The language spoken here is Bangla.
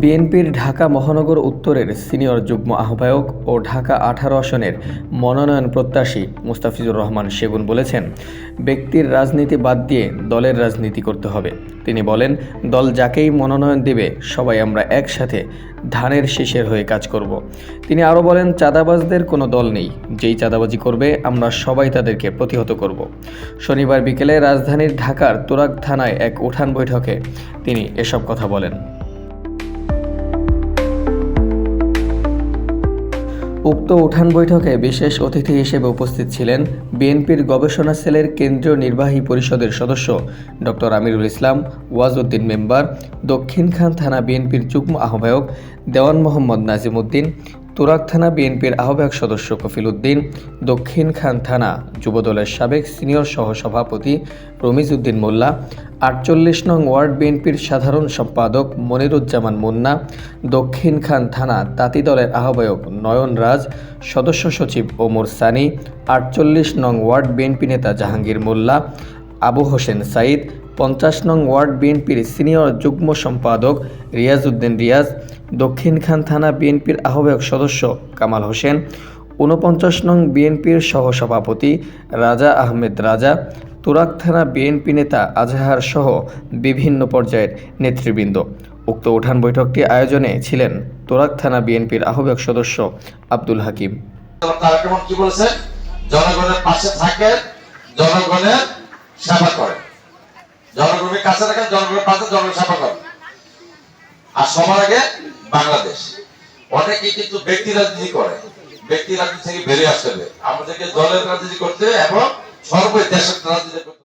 বিএনপির ঢাকা মহানগর উত্তরের সিনিয়র যুগ্ম আহ্বায়ক ও ঢাকা আঠারো আসনের মনোনয়ন প্রত্যাশী মুস্তাফিজুর রহমান সেগুন বলেছেন, ব্যক্তির রাজনীতি বাদ দিয়ে দলের রাজনীতি করতে হবে। তিনি বলেন, দল যাকেই মনোনয়ন দেবে, সবাই আমরা একসাথে ধানের শীষের হয়ে কাজ করব। তিনি আরও বলেন, চাঁদাবাজদের কোনো দল নেই। যেই চাঁদাবাজি করবে, আমরা সবাই তাদেরকে প্রতিহত করব। শনিবার বিকেলে রাজধানীর ঢাকার তুরাগ থানায় এক উঠান বৈঠকে তিনি এসব কথা বলেন। উক্ত উঠান বৈঠকে বিশেষ অতিথি হিসেবে উপস্থিত ছিলেন বিএনপির গবেষণা সেলের কেন্দ্রীয় নির্বাহী পরিষদের সদস্য ডক্টর আমিরুল ইসলাম, ওয়াজউদ্দিন মেম্বার, দক্ষিণ খান থানা বিএনপির যুগ্ম আহ্বায়ক দেওয়ান মোহাম্মদ নাজিমুদ্দিন তুরাক থানা বিএনপির আহ্বায়ক সদস্য কফিল উদ্দিন, দক্ষিণ খান থানা যুবদলের সাবেক সিনিয়র সহসভাপতি রমিজউদ্দিন মোল্লা, আটচল্লিশ নং ওয়ার্ড বিএনপির সাধারণ সম্পাদক মনিরুজ্জামান মুন্না, দক্ষিণ খান থানা তাঁতি দলের আহ্বায়ক নয়ন রাজ, সদস্য সচিব ওমর সানি, আটচল্লিশ নং ওয়ার্ড বিএনপি নেতা জাহাঙ্গীর মোল্লা, আবু হোসেন সাইদ পঞ্চাশ নং ওয়ার্ড বিএনপির সিনিয়র যুগ্ম সম্পাদক রিয়াজউদ্দিন রিয়াজ দক্ষিণখান থানা বিএনপির আহ্বায়ক সদস্য কামাল হোসেন, ঊনপঞ্চাশ নং বিএনপির সহসভাপতি রাজা আহমেদ রাজা তুরাক থানা বিএনপি নেতা আজহার সহ বিভিন্ন পর্যায়ের নেতৃবৃন্দ। উক্ত উঠান বৈঠকটি আয়োজনে ছিলেন তুরাক থানা বিএনপির আহ্বায়ক সদস্য আব্দুল হাকিম। জনগণের পাশে থাকে জনগণের সেবা করে জনগণের কাছে রাখেন, জনগণের পাশে জনগণ সেবা করেন আর সবার আগে বাংলাদেশ। অনেকে কিন্তু ব্যক্তি রাজনীতি করে। ব্যক্তি রাজনীতি থেকে বেরিয়ে আসতে হবে আমাদেরকে দলের রাজনীতি করতে এবং সর্বই দেশের রাজনীতি করতে।